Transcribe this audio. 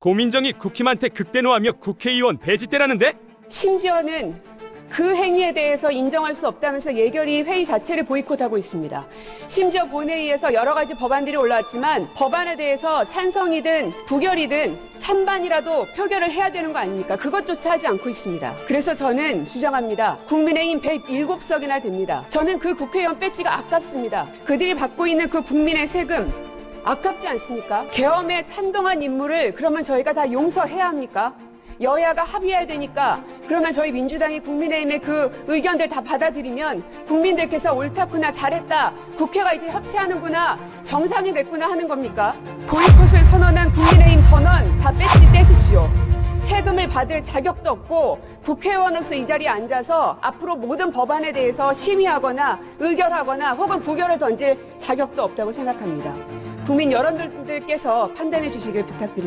고민정이 국힘한테 극대노하며 국회의원 배지대라는데? 심지어는 그 행위에 대해서 인정할 수 없다면서 예결위 회의 자체를 보이콧하고 있습니다. 심지어 본회의에서 여러 가지 법안들이 올라왔지만 법안에 대해서 찬성이든 부결이든 찬반이라도 표결을 해야 되는 거 아닙니까? 그것조차 하지 않고 있습니다. 그래서 저는 주장합니다. 국민의힘 107석이나 됩니다. 저는 그 국회의원 배지가 아깝습니다. 그들이 받고 있는 그 국민의 세금 아깝지 않습니까? 계엄에 찬동한 인물을 그러면 저희가 다 용서해야 합니까? 여야가 합의해야 되니까 그러면 저희 민주당이 국민의힘의 그 의견들 다 받아들이면 국민들께서 옳다구나 잘했다 국회가 이제 협치하는구나 정상이 됐구나 하는 겁니까? 보이콧을 선언한 국민의힘 전원 다. 세금을 받을 자격도 없고 국회의원으로서 이 자리에 앉아서 앞으로 모든 법안에 대해서 심의하거나 의결하거나 혹은 부결을 던질 자격도 없다고 생각합니다. 국민 여러분들께서 판단해 주시길 부탁드립니다.